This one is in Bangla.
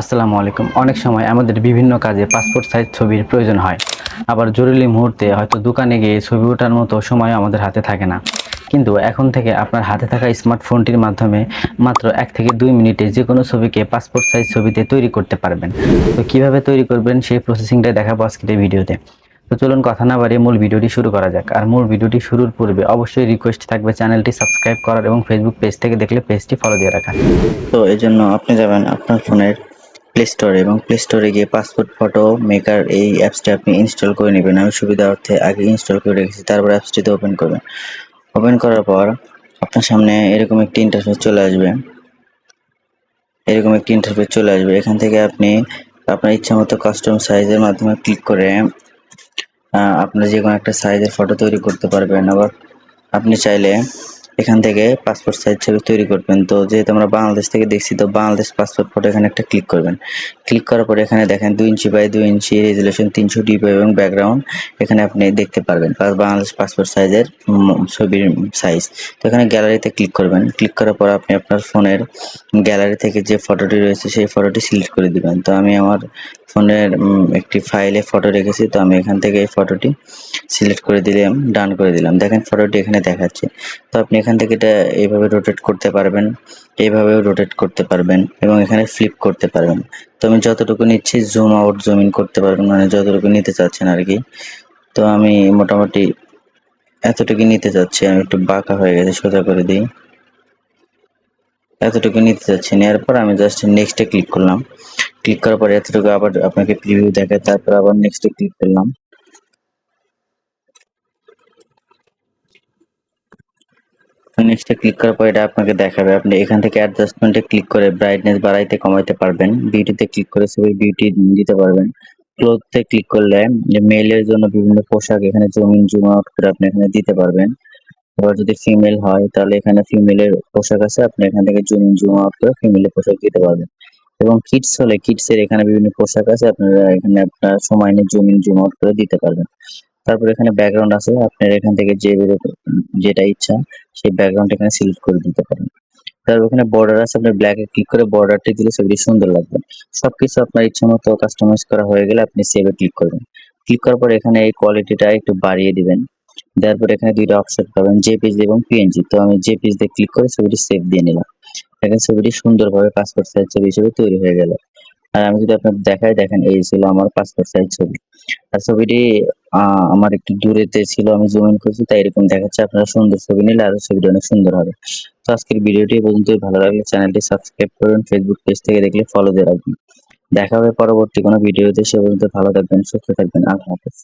আসসালামু আলাইকুম। অনেক সময় আমাদের বিভিন্ন কাজে পাসপোর্ট সাইজ ছবির প্রয়োজন হয়। আবার জরুরি মুহূর্তে হয়তো দোকানে গিয়ে ছবি ওঠার মতো সময় আমাদের হাতে থাকে না। কিন্তু এখন থেকে আপনার হাতে থাকা স্মার্টফোনটির মাধ্যমে মাত্র এক থেকে দুই মিনিটে যে কোনো ছবিকে পাসপোর্ট সাইজ ছবিতে তৈরি করতে পারবেন। তো কীভাবে তৈরি করবেন সেই প্রসেসিংটা দেখাবো আজকের এই ভিডিওতে। তো চলুন কথা না বাড়িয়ে মূল ভিডিওটি শুরু করা যাক। আর মূল ভিডিওটি শুরুর পূর্বে অবশ্যই রিকোয়েস্ট থাকবে চ্যানেলটি সাবস্ক্রাইব করার এবং ফেসবুক পেজ থেকে দেখলে পেজটি ফলো দিয়ে রাখার তো এই জন্য আপনি যাবেন আপনার ফোনের প্লে স্টোরে এবং প্লে স্টোরে গিয়ে পাসপোর্ট ফটো মেকার এই অ্যাপসটি আপনি ইনস্টল করে নেবেন। আমি সুবিধা অর্থে আগে ইনস্টল করে রেখেছি, তারপর অ্যাপসটিতে ওপেন করবেন। ওপেন করার পর আপনার সামনে এরকম একটি ইন্টারফেস চলে আসবে। এরকম একটি ইন্টারফেস চলে আসবে। এখান থেকে আপনি আপনার ইচ্ছা মতো কাস্টম সাইজের মাধ্যমে ক্লিক করে আপনার যে কোনো একটা সাইজের ফটো তৈরি করতে পারবেন। আবার আপনি চাইলে এখান থেকে পাসপোর্ট সাইজ ছবি তৈরি করবেন। তো যেহেতু আমরা বাংলাদেশ থেকে দেখছি, তো বাংলাদেশ পাসপোর্ট ফটো এখানে একটা ক্লিক করবেন। ক্লিক করার পরে এখানে দেখেন দুই ইঞ্চি বাই দুই ইঞ্চি রেজুলেশন তিনশো ডিপি এবং ব্যাকগ্রাউন্ড এখানে আপনি দেখতে পারবেন। বাংলাদেশ পাসপোর্ট সাইজের ছবির সাইজ তো এখানে গ্যালারিতে ক্লিক করবেন। ক্লিক করার পর আপনি আপনার ফোনের গ্যালারি থেকে যে ফটোটি রয়েছে, সেই ফটোটি সিলেক্ট করে দিবেন। তো আমি আমার ফোনের একটি ফাইলে ফটো রেখেছি। তো আমি এখান থেকে এই ফটোটি সিলেক্ট করে দিলাম ডান করে দিলাম। দেখেন ফটোটি এখানে দেখাচ্ছে। তো আপনি এখান থেকে এটা এইভাবে রোটেট করতে পারবেন, এইভাবেও রোটেট করতে পারবেন এবং এখানে ফ্লিপ করতে পারবেন। তো আমি যতটুকু নিচ্ছি জুম আউট জুম ইন করতে পারবেন মানে যতটুকু নিতে চাচ্ছেন আর কি। তো আমি মোটামুটি এতটুকু নিতে চাচ্ছি, আমি একটু বাঁকা হয়ে গেছে, সোজা করে দিই। এতটুকু নিতে চাচ্ছি, নেওয়ার পর আমি জাস্ট নেক্সটে ক্লিক করলাম। ক্লিক করার পরে এতটুকু আবার আপনাকে প্রিভিউ দেখায়, তারপর আবার নেক্সটে ক্লিক করলাম। নেক্সটে ক্লিক করার পর এটা আপনাকে দেখাবে। আপনি এখান থেকে অ্যাডজাস্টমেন্টে ক্লিক করে ব্রাইটনেস বাড়াইতে কমাইতে পারবেন। বিউটিতে ক্লিক করে ছবির বিউটি দিতে পারবেন। ক্লোথে ক্লিক করলে মেলের জন্য বিভিন্ন পোশাক এখানে জুম ইন জুম আউট করে আপনি এখানে দিতে পারবেন। এবার যদি ফিমেল হয়, তাহলে এখানে ফিমেলের পোশাক আছে, আপনি এখান থেকে জুম ইন জুম আউট করে ফিমেলের পোশাক দিতে পারবেন। এবং কিডস হলে কিডস এর এখানে বিভিন্ন পোশাক আছে, আপনারা এখানে আপনার সময় নিয়ে জুম ইন জুম আউট করে দিতে পারবেন। তারপর এখানে ব্যাকগ্রাউন্ড আছে, আপনার এখান থেকে যে যেটা ইচ্ছা, সেই ব্যাকগ্রাউন্ড এখানে সিলেক্ট করে দিতে পারেন। তারপর ওখানে বর্ডার আছে, আপনি ব্ল্যাকে ক্লিক করে বর্ডারটি দিলে ছবিটি সুন্দর লাগবে। সবকিছু আপনার ইচ্ছা মতো কাস্টমাইজ করা হয়ে গেলে আপনি সেভে ক্লিক করবেন। ক্লিক করার পর এখানে এই কোয়ালিটিটা একটু বাড়িয়ে দিবেন। দেওয়ার পর এখানে দুইটা অপশন পাবেন জেপিজি এবং পিএনজি তো আমি জেপিজি দিয়ে ক্লিক করে ছবিটি সেভ দিয়ে নিলাম। এখানে ছবিটি সুন্দরভাবে পাসপোর্ট সাইজ ছবি হিসেবে তৈরি হয়ে গেল। আর আমি যদি আপনার দেখাই, দেখেন এই ছিল আমার পাসপোর্ট সাইজ ছবি। আর ছবিটি আমার একটু দূরেতে ছিল, আমি জুম ইন করছি, তাই এরকম দেখাচ্ছে আপনারা সুন্দর ছবি নিলে আরও ছবিটা অনেক সুন্দর হবে। তো আজকের ভিডিওটি পর্যন্ত ভালো লাগলে চ্যানেলটি সাবস্ক্রাইব করুন ফেসবুক পেজ থেকে দেখলে ফলো দিয়ে রাখবেন। দেখা হবে পরবর্তী কোনো ভিডিওতে সে পর্যন্ত ভালো থাকবেন, সুস্থ থাকবেন, আল্লাহ হাফেজ।